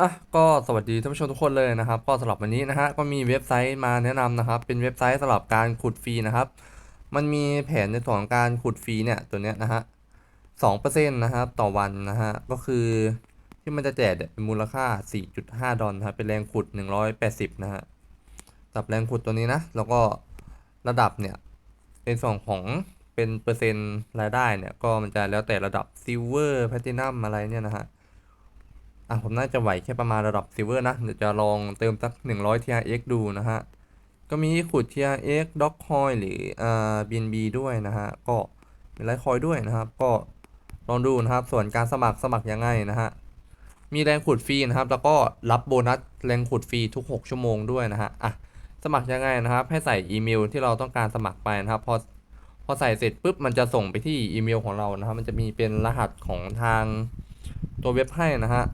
อะก็สวัสดีท่านผู้ชมทุกคนเลยนะครับ ก็สำหรับวันนี้นะฮะก็มีเว็บไซต์มาแนะนำนะครับ เป็นเว็บไซต์สำหรับการขุดฟรีนะครับ มันมีแผนในส่วนของการขุดฟรีเนี่ยตัวเนี้ยนะฮะสองเปอร์เซ็นต์นะครับต่อวันนะฮะก็คือที่มันจะแจกเป็นมูลค่า 4.5 ดอลนะครับเป็นแรงขุด 180 นะฮะสำหรับแรงขุดตัวนี้นะ แล้วก็ระดับเนี่ยในส่วนของเป็นเปอร์เซ็นต์รายได้เนี่ยก็มันจะแล้วแต่ระดับซิลเวอร์แพลตินัมอะไรเนี่ยนะฮะ อะผมน่าจะไหวแค่ประมาณระดับซิลเวอร์นะ เดี๋ยวจะลองเติมสัก 100 TRX ดูนะฮะ ก็มีขุด TRX Doc Coin หรืออ่า BNB ด้วยนะฮะ ก็มีไลท์คอยด้วยนะครับ ก็ลองดูนะครับ ส่วนการสมัครสมัครยังไงนะฮะ มีแรงขุดฟรีนะครับ แล้วก็รับโบนัสแรงขุดฟรีทุก 6 ชั่วโมงด้วยนะฮะ อะ สมัครยังไงนะครับ ให้ใส่อีเมลที่เราต้องการสมัครไปนะครับ พอพอใส่เสร็จปุ๊บ มันจะส่งไปที่อีเมลของเรานะครับ มันจะมีเป็นรหัสของทางตัวเว็บให้นะฮะ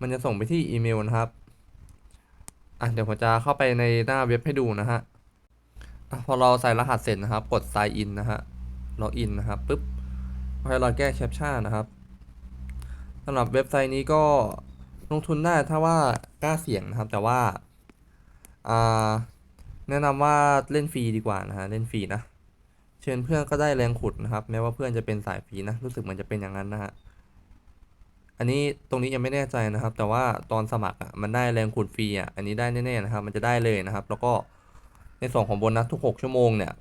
มันจะส่งไปที่อีเมลนะครับอะเดี๋ยวผมจะเข้าไปในหน้าเว็บให้ดูนะฮะอะพอเราใส่รหัสเสร็จนะครับ กด sign in นะฮะล็อกอินนะครับปุ๊บให้เราแก้แคปชั่นนะครับสำหรับเว็บไซต์นี้ก็ลงทุนได้ถ้าว่ากล้าเสี่ยงนะครับ แต่ว่าอ่าแนะนำว่าเล่นฟรีดีกว่านะฮะเล่นฟรีนะ เชิญเพื่อนก็ได้แรงขุดนะครับ แม้ว่าเพื่อนจะเป็นสายฟรีนะ รู้สึกเหมือนจะเป็นอย่างนั้นนะฮะ อันนี้ตรงนี้ยังไม่แน่ใจนะครับ แต่ว่าตอนสมัครอะมันได้แรงขุดฟรีอะอันนี้ได้แน่ๆนะครับ มันจะได้เลยนะครับ แล้วก็ในส่วนของโบนัสทุก 6 ชั่วโมงเนี่ย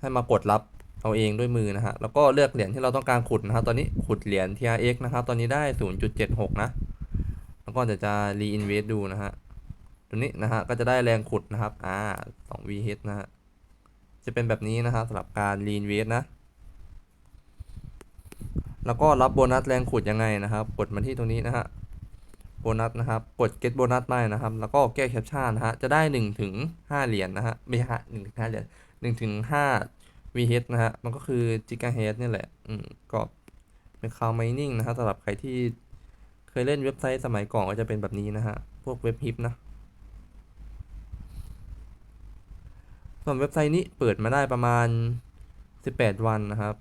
ให้มากดรับเอาเองด้วยมือนะฮะแล้วก็เลือกเหรียญที่เราต้องการขุดนะครับตอนนี้ขุดเหรียญ TRX นะครับ ตอนนี้ได้ 0.76 นะ แล้วก็จะจะ reinvest ดูนะฮะตัวนี้นะฮะก็จะได้แรงขุดนะครับอ่า2 VH นะฮะจะเป็นแบบนี้นะครับสำหรับการ reinvest นะ แล้วก็รับโบนัสแรงขุดยังไงนะครับ กดมาที่ตรงนี้นะฮะโบนัสนะครับ กด get โบนัสไปนะครับ แล้วก็แก้แคปชั่นนะฮะ จะได้1ถึง5เหรียญนะฮะ ไม่ใช่หนึ่งถึงห้าเหรียญ1ถึง5 VH นะฮะ มันก็คือ gigahertz นี่แหละ อืม ก็เป็นคาว mining นะครับสำหรับใครที่เคยเล่นเว็บไซต์สมัยก่อนก็จะเป็นแบบนี้นะฮะ พวกเว็บฮิปนะ ส่วนเว็บไซต์นี้เปิดมาได้ประมาณ 18 วันนะครับ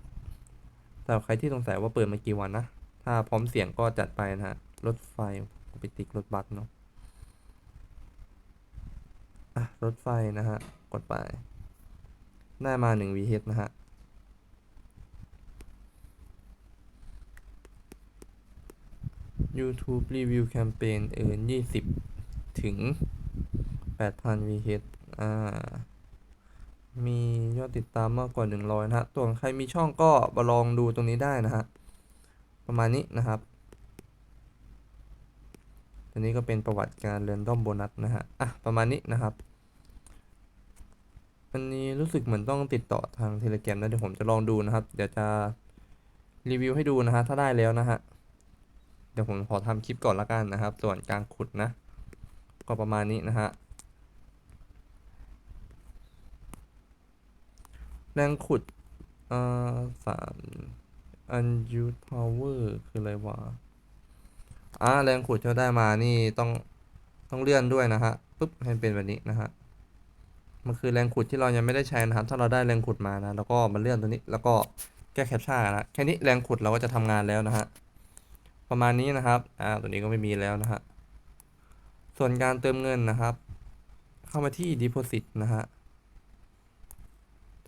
สำหรับใครที่สงสัยว่าเปิดมากี่วันนะ ถ้าพร้อมเสียงก็จัดไปนะฮะ รถไฟไปติดรถบัสเนาะอะรถไฟนะฮะ กดไป ได้มา1 VH นะฮะ YouTube Review Campaign เอิน20ถึง8,000 VH อ่า มียอดติดตามมากกว่า 100 นะฮะตัวใครมีช่องก็มาลองดูตรงนี้ได้นะฮะ ประมาณนี้นะครับตัวนี้ก็เป็นประวัติการเรนดอมโบนัสนะฮะ อะ ประมาณนี้นะครับอันนี้รู้สึกเหมือนต้องติดต่อทางเทเลแกรมนะเดี๋ยวผมจะลองดูนะครับ เดี๋ยวจะรีวิวให้ดูนะฮะ ถ้าได้แล้วนะฮะ เดี๋ยวผมขอทำคลิปก่อนละกันนะครับ ส่วนการขุดนะ ก็ประมาณนี้นะฮะ แรงขุดอ่อสามอันยูพาวเวอร์คืออะไรวะอ่าแรงขุดที่เราได้มานี่ต้องต้องเลื่อนด้วยนะฮะปุ๊บให้เป็นแบบนี้นะฮะมันคือแรงขุดที่เรายังไม่ได้ใช้นะครับถ้าเราได้แรงขุดมานะแล้วก็มาเลื่อนตัวนี้ แล้วก็แก้แคปชั่นนะแค่นี้แรงขุดเราก็จะทำงานแล้วนะฮะประมาณนี้นะครับอ่าตัวนี้ก็ไม่มีแล้วนะฮะส่วนการเติมเงินนะครับ เข้ามาที่ deposit นะฮะ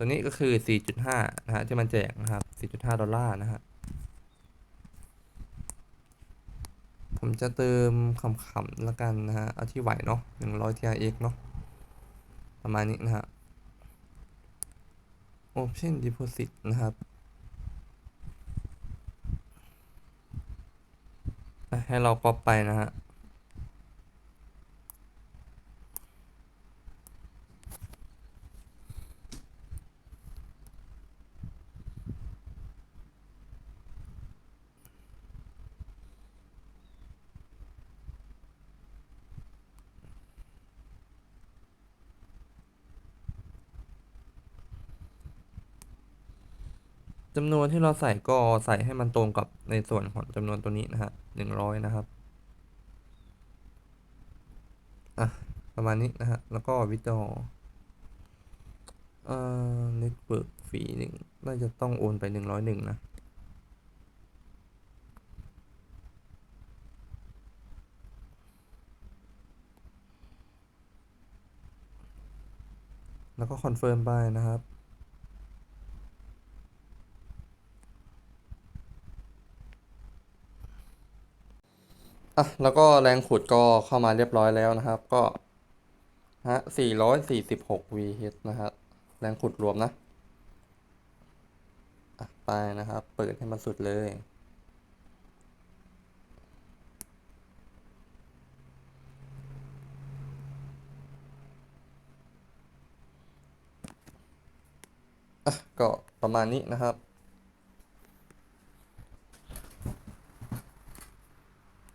ตัวนี้ก็คือ 4.5 นะฮะที่มันแจกนะครับ 4.5 ดอลลาร์นะฮะ ผมจะเติมคำๆแล้วกันนะฮะ เอาที่ไหวเนาะ100 TRX เนาะ ประมาณนี้นะฮะ Open Deposit นะครับให้เราก๊อปไปนะฮะ จำนวนที่เราใส่ก็ใส่ให้มันตรงกับในส่วนของจำนวนตัวนี้นะฮะหนึ่งร้อยนะครับ อะ ประมาณนี้นะฮะ แล้วก็วิจอเอ่อเล็กเวิร์กฟรีหนึ่งน่าจะต้องโอนไปหนึ่งร้อยหนึ่งนะแล้วก็คอนเฟิร์มไปนะครับ อะแล้วก็แรงขุดก็เข้ามาเรียบร้อยแล้วนะครับ ก็ฮะ446 VH นะครับ แรงขุดรวมนะอะไปนะครับ เปิดให้มันสุดเลยอะก็ประมาณนี้นะครับ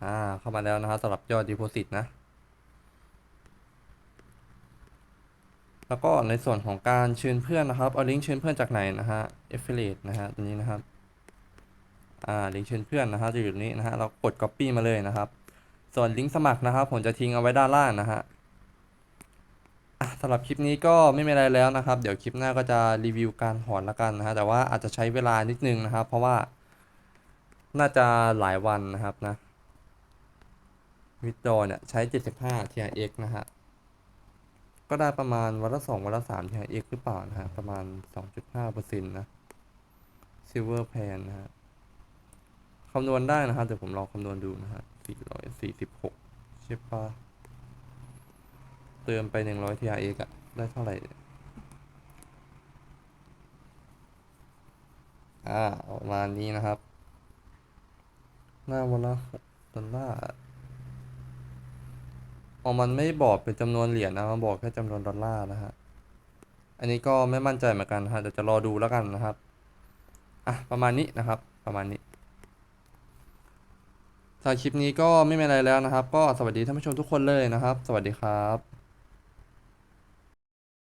อ่า เข้ามาแล้วนะครับสำหรับยอด Deposit นะ แล้วก็ในส่วนของการเชิญเพื่อนนะครับ เอาลิงก์เชิญเพื่อนจากไหนนะฮะ Affiliate นะฮะตัวนี้นะครับ อ่า ลิงก์เชิญเพื่อนนะฮะจะอยู่ตรงนี้นะฮะ เรากด Copy มาเลยนะครับ ส่วนลิงก์สมัครนะครับ ผมจะทิ้งเอาไว้ด้านล่างนะฮะอะสำหรับคลิปนี้ก็ไม่มีอะไรแล้วนะครับ เดี๋ยวคลิปหน้าก็จะรีวิวการถอนละกันนะฮะ แต่ว่าอาจจะใช้เวลานิดนึงนะครับ เพราะว่าน่าจะหลายวันนะครับนะ วิดโดเนี่ยใช้ 75 TRX นะฮะ ก็ได้ประมาณวันละ2วันละ3 TRX หรือเปล่านะฮะ ประมาณ 2.5%นะ Silver Pan นะฮะ คำนวณได้นะครับเดี๋ยวผมลองคำนวณดูนะฮะ 446 ใช่ปะเติมไป 100 TRX อะได้เท่าไหร่ อ่า ประมาณนี้นะครับ หน้าวันละ6ดอลลาร์ อ๋อมันไม่บอกเป็นจำนวนเหรียญนะ มันบอกแค่จำนวนดอลลาร์นะฮะ อันนี้ก็ไม่มั่นใจเหมือนกันนะฮะ เดี๋ยวจะรอดูแล้วกันนะครับ อะ ประมาณนี้นะครับ ประมาณนี้สำหรับคลิปนี้ก็ไม่มีอะไรแล้วนะครับ ก็สวัสดีท่านผู้ชมทุกคนเลยนะครับ สวัสดีครับ